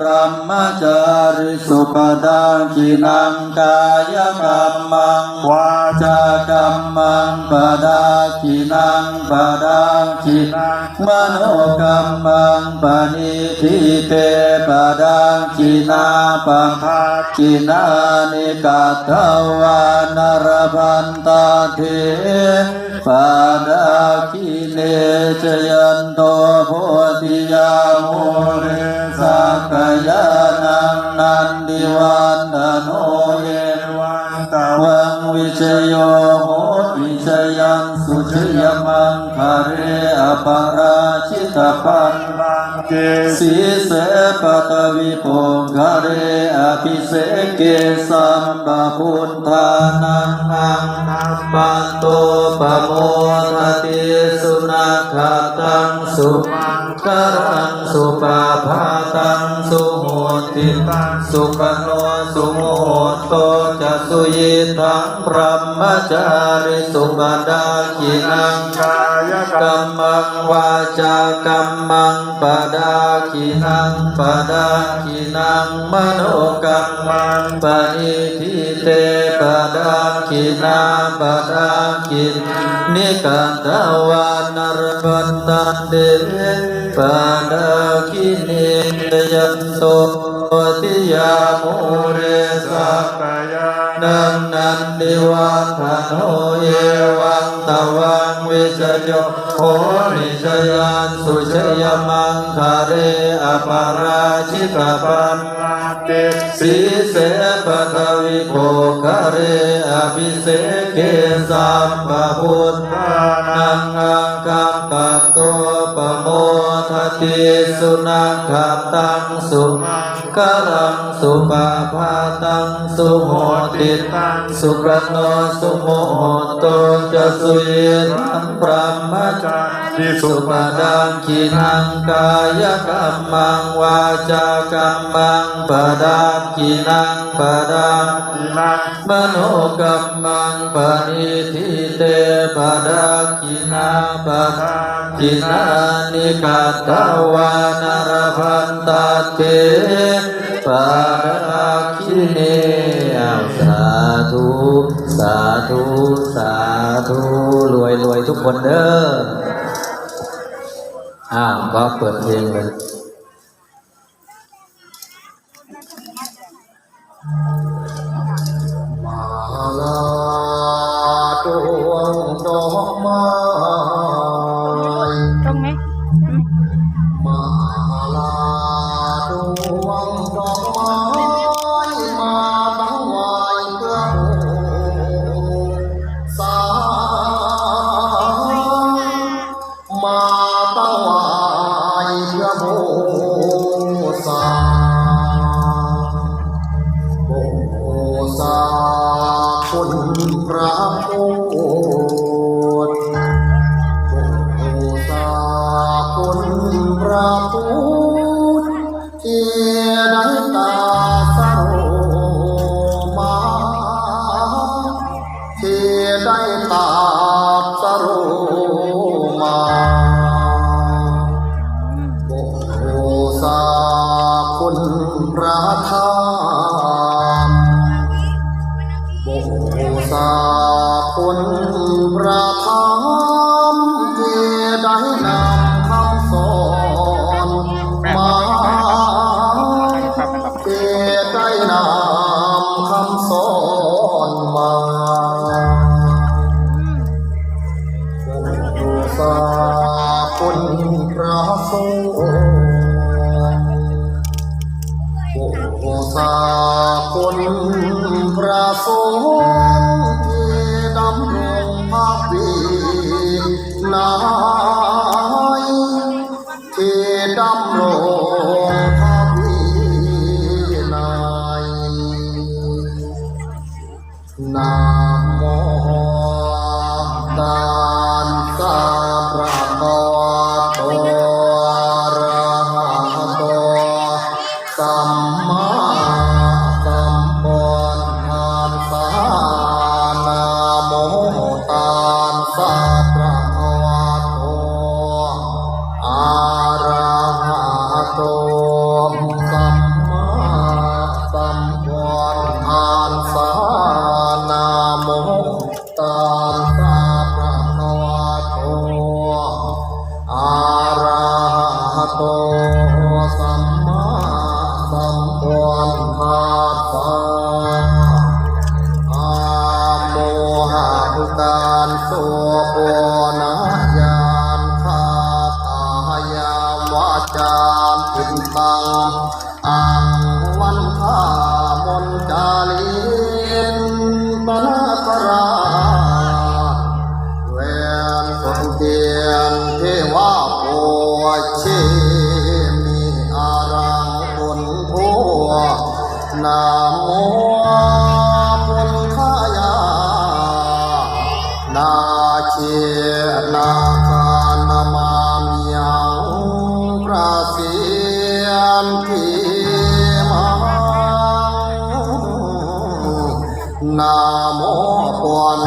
พระมจาริสุปดาจินังกายกรรมังวาจากรรมังปดาจินังปดาจินังมโนกรรมังปณิทิเตปดาจินาปังคาจินานิกัตวานรพันตาเทปดาคิเลจยันโตโพธิยาโม ปาราชิตปันลังเกสีเสปตวิปงคาเรอภิเสเกสัมบาพุทธานังนังนัปปันโตปโมทติสุนัขตังสุมังคารังสุปาภาตังสุโหติตังสุขโนสุโมโตจะสุยิทังพระมจาริสุบดาขินังกายกรรมังวาจากรรมังปดาขินังปดาขินังมโนกรรมังปณิทิเตปดา ขินาปดาขินิกันตวานรปันตันเดปาดาขินิยันโตติยาโมเรสัก นันนันดิวันทโนเยวันตวังวิจโยโหนิชยันสุชยมังคาเรอปาราชิตปันลาเตสีเสปทวิโภคาเรอภิเสเกสัมปะพุทธานังอังคัมปัตโตปะโม ทติสุนัขตังสุมังคารังสุปาภาตังสุโหติตังสุกโนสุโมโหโตจะสุเยทังพระมจาริสุปดังขีนังกายกรรมังวาจากรรมังปดังขีนังปดังนังมโนกรรมังปณิทิเตปดังขีนาปดังขีนานิกัตตวานรพันตาเตปาราคิเนาสาธุสาธุสาธุรวยรวยทุกคนเด้ออ้าวก็เปิดเพลงเลย สาคุณพระธรรมที่ได้นำคำสอนมาที่ได้นำคำสอนมาโอสาคุณพระสงฆ์โอสาคุณพระสงานที่มานาโมปวน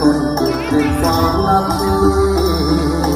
คนเป็นสามลับดี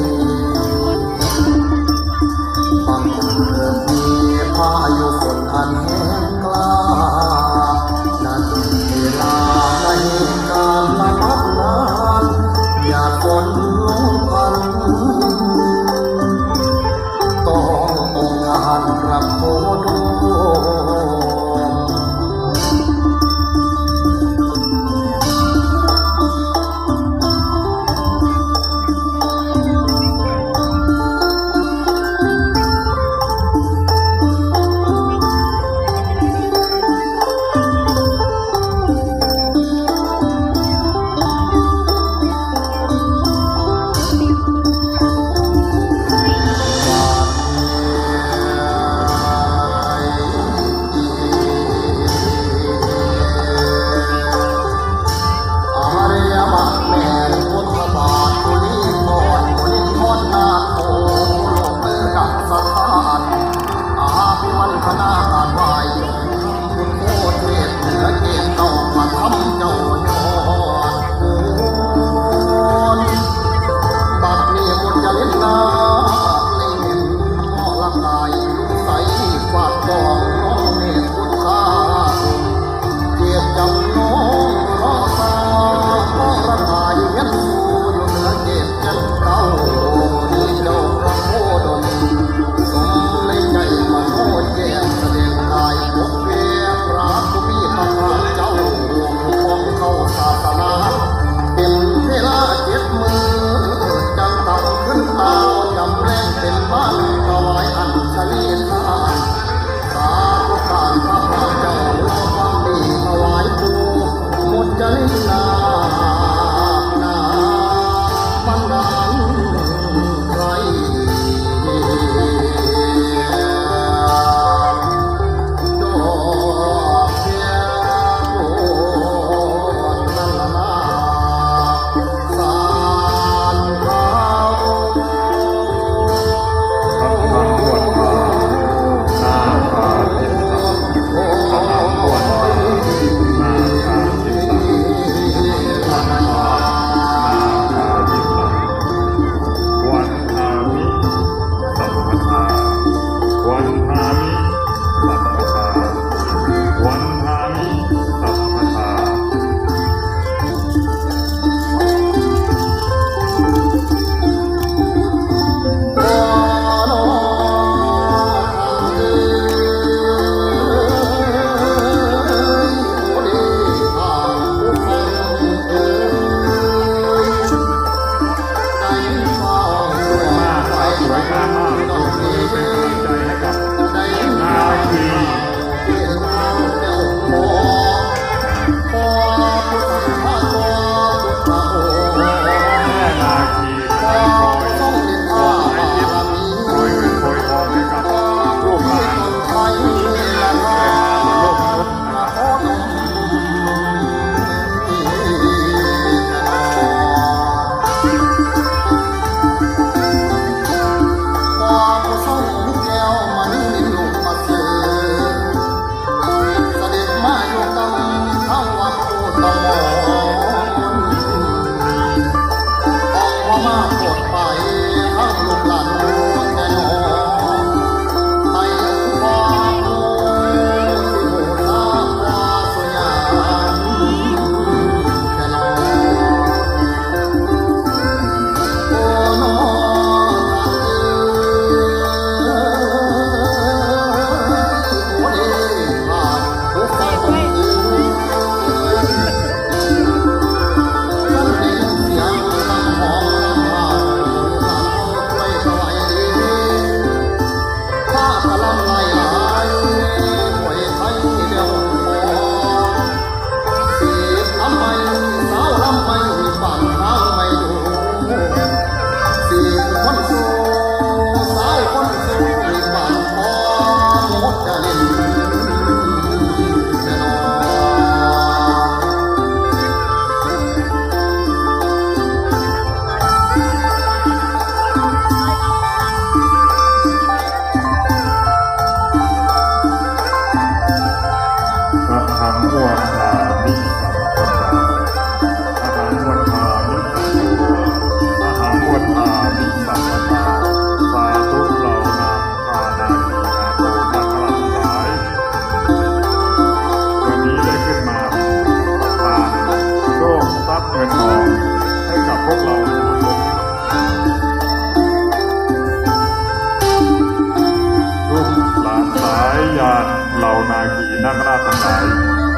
นาคีนักราชทั้งหลาย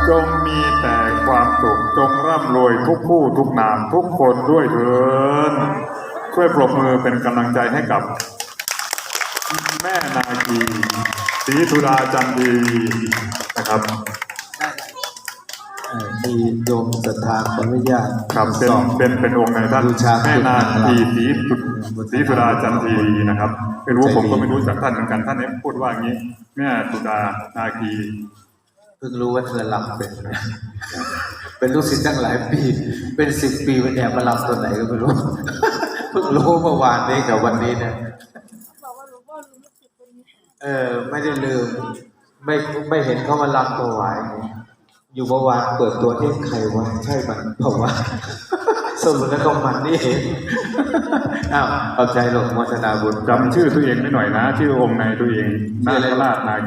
จงมีแต่ความสุขจงร่ำรวยทุกผู้ทุกนามทุกคนด้วยเถินช่วยปรบมือเป็นกำลังใจให้กับ แม่นาคีศรีธุดาจันทีนะครับเอ่อมีโยมศรัทธาขออนุญาตครับเป็นสองเป็นเป็นองค์ในท่านบูชาแม่นาคีคุณศรีสุศรีสุดาจันทีนะครับไม่รู้ผมก็ไม่รู้จากท่านเหมือนกันท่านนี้พูดว่าอย่างนี้แม่สุดานาคีเพิ่งรู้ว่าเธอลำเป็น เป็นลูกศิษย์ตั้งหลายปี เป็นสิบปีมันแอบมาลำตัวไหนก็ไม่รู้ เพิ่งรู้เมื่อวานนี้กับวันนี้เนี่ยบอกว่าหลวงพ่อลืมลูกศิษย์คนนี้เออ ไม่ได้ลืม ไม่ไม่เห็นเขามาลำถวายไงอยู่เมื่อวานเปิดตัวเอ๊ะใครวะใช่มันเปล่าวะสรุปแล้วก็มันนี่เองอ้าวขอบใจหลวงโมทนาบุญจำชื่อตัวเองได้หน่อยนะ ชื่อองค์ในตัวเองนาคราชนาคี